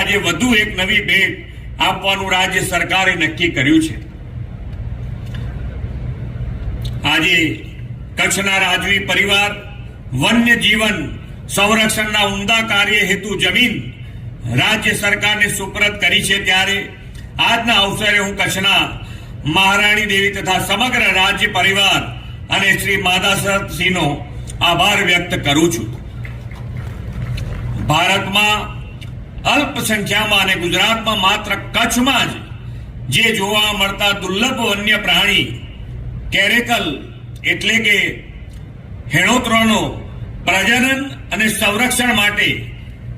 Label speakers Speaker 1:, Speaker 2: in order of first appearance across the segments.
Speaker 1: આજે વધુ એક નવી ભેટ આપવાનું રાજ્ય સરકારે નક્કી કર્યું છે. આજે કચ્છના રાજવી પરિવાર વન્ય જીવન સંરક્ષણના ઉમદા કાર્ય હેતુ જમીન રાજ્ય સરકારને સુપરત કરી છે ત્યારે આજના અવસરે હું કચ્છના મહારાણી દેવી તથા સમગ્ર રાજ્ય પરિવાર અને શ્રી માદાસરસિંહનો આભાર વ્યક્ત કરું છું. ભારતમાં અલ્પસંખ્યામાં અને ગુજરાતમાં માત્ર કચ્છમાં જ જે જોવા મળતા દુર્લભ વન્ય પ્રાણી, કેરેકલ એટલે કે હેણોત્રોનો પ્રજનન અને સંરક્ષણ માટે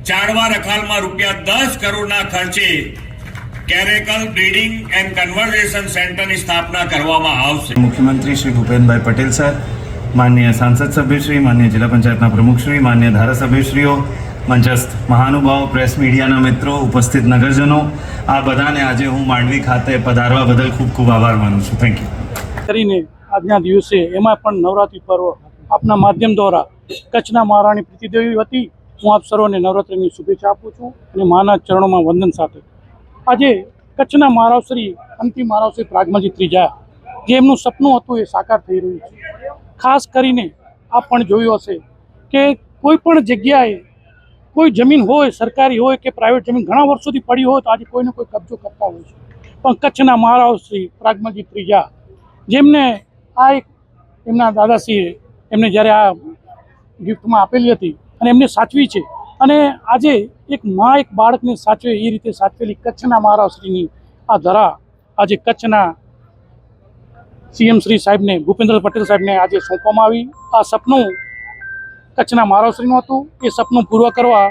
Speaker 1: ચાડવા રખાલમાં રૂપિયા દસ કરોડના ખર્ચે કેરેકલ બ્રીડિંગ એન્ડ કન્વર્ઝેશન સેન્ટરની સ્થાપના કરવામાં આવશે.
Speaker 2: મુખ્યમંત્રી શ્રી ભૂપેન્દ્રભાઈ પટેલ સર માન્ય સાંસદ સભ્યશ્રી માન્ય જિલ્લા પંચાયતના પ્રમુખશ્રી માન્ય ધારાસભ્યશ્રીઓ મંચસ્થ મહાનુભાવ, પ્રેસ મીડિયાના મિત્રો, ઉપસ્થિત નગરજનો, આ બધાને આજે હું માંડવી ખાતે પધારવા બદલ ખૂબ ખૂબ આભાર માનું છું. થેન્ક યુ
Speaker 3: કરીને આજના દિવસે એમાં પણ નવરાત્રિ પર્વ આપના માધ્યમ દ્વારા કચ્છના મહારાણી પ્રીતિદેવી હતી હું આપ સર્વને નવરાત્રિની શુભેચ્છા આપું છું અને માના ચરણોમાં વંદન સાથે. આજે કચ્છના મહારાવશ્રી અંતિમ મહારાવશ્રી પ્રાગમલજી ત્રીજા, જે એમનું સપનું હતું એ સાકાર થઈ રહ્યું છે. ખાસ કરીને આપ પણ જોયું હશે કે કોઈ પણ જગ્યાએ કોઈ જમીન હોય, સરકારી હોય કે પ્રાઇવેટ જમીન, ઘણા વર્ષોથી પડી હોય તો આજે કોઈને કોઈ કબજો કરતા હોય છે. પણ કચ્છના મહારાવશ્રી પ્રાગમજી ત્રીજા, જેમને આ એક એમના દાદાશ્રીએ એમને જ્યારે આ ગિફ્ટમાં આપેલી હતી અને એમને સાચવી છે. અને આજે એક મા એક બાળકને સાચવે, એ રીતે સાચવેલી કચ્છના મહારાવશ્રીની આ ધરા આજે કચ્છના સીએમ શ્રી સાહેબને, ભૂપેન્દ્ર પટેલ સાહેબને આજે સોંપવામાં આવી. આ સપનું કચ્છના મહારાષ્ટ્રીનું હતું. એ સપનું પૂર્વ કરવા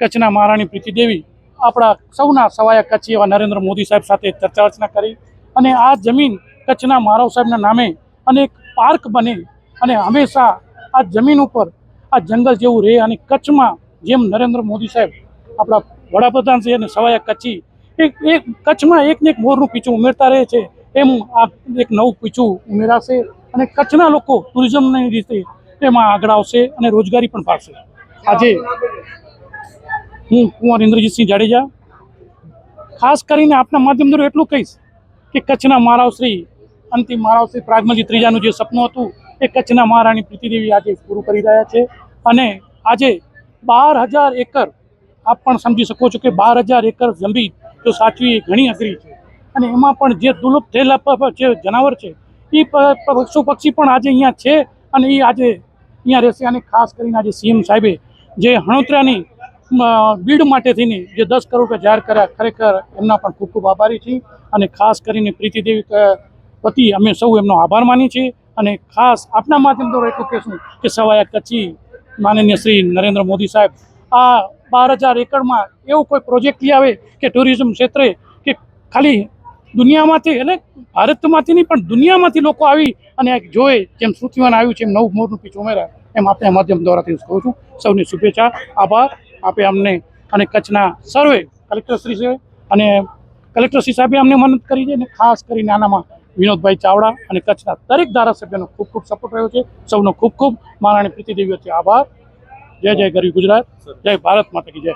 Speaker 3: કચ્છના મહારાણી પ્રીતિદેવી આપણા સૌના સવાયા કચ્છી એવા નરેન્દ્ર મોદી સાહેબ સાથે ચર્ચા વિચારણા કરી અને આ જમીન કચ્છના મહારાવ સાહેબના નામે અને એક પાર્ક બને અને હંમેશા આ જમીન ઉપર આ જંગલ જેવું રહે અને કચ્છમાં જેમ નરેન્દ્ર મોદી સાહેબ આપણા વડાપ્રધાન છે અને સવાયા કચ્છી, એક એક કચ્છમાં એક ને એક મોરનું પીછું ઉમેરતા રહે છે એમ આ એક નવું પીછું ઉમેરાશે અને કચ્છના લોકો ટુરિઝમની રીતે એમાં આગળ આવશે અને રોજગારી પણ પાડશે. આજે હું કુંવર ઇન્દ્રજીતસિંહ જાડેજા, ખાસ કરીને આપના માધ્યમ દ્વારા એટલું કહીશ કે કચ્છના મહારાવશ્રી અંતિમ મહારાવશ્રી પ્રાગમજી ત્રીજાનું જે સપનું હતું, એ કચ્છના મહારાણી પ્રીતિદેવી આજે પૂરું કરી રહ્યા છે. અને આજે બાર હજાર એકર, આપ પણ સમજી શકો છો કે બાર હજાર એકર જમીન જો સાચવી એ ઘણી અઘરી છે. અને એમાં પણ જે દુર્લુપ્ત થયેલા જે જનાવર છે એ પશુ પક્ષી પણ આજે અહીંયા છે અને એ આજે અહીંયા રહેશે અને ખાસ કરીને આજે સીએમ સાહેબે જે હણોતરાની બીડ માટે થઈને જે દસ કરોડ રૂપિયા જાહેર કર્યા, ખરેખર એમના પણ ખૂબ ખૂબ આભારી છીએ અને ખાસ કરીને પ્રીતિદેવી પતિ, અમે સૌ એમનો આભાર માની છીએ અને ખાસ આપના માધ્યમ દ્વારા એટલું કહેશું કે સવાયા કચ્છી માનનીય શ્રી નરેન્દ્ર મોદી સાહેબ, આ બાર હજાર એકરમાં એવો કોઈ પ્રોજેક્ટ લઈ આવે કે ટુરિઝમ ક્ષેત્રે કે ખાલી દુનિયામાંથી, એટલે ભારતમાંથી નહીં, પણ દુનિયામાંથી લોકો આવી અને જોઈ જેમ શ્રુતિવાન આવ્યું છે, એમ નવું મોરનું પીછું ઉમેરાય એમ આપણે માધ્યમ દ્વારાથી કહું છું. સૌની શુભેચ્છા, આભાર. આપે અમને અને કચ્છના સર્વે કલેક્ટરશ્રી છે અને કલેક્ટરશ્રી સાહેબે અમને મદદ કરી છે અને ખાસ કરીને આનામાં વિનોદભાઈ ચાવડા અને કચ્છના દરેક ધારાસભ્યનો ખૂબ ખૂબ સપોર્ટ રહ્યો છે. સૌનો ખૂબ ખૂબ મહારાણી પ્રીતિદેવી વચ્ચે આભાર. જય જય ગરવી ગુજરાત. જય ભારત માતા કી જય.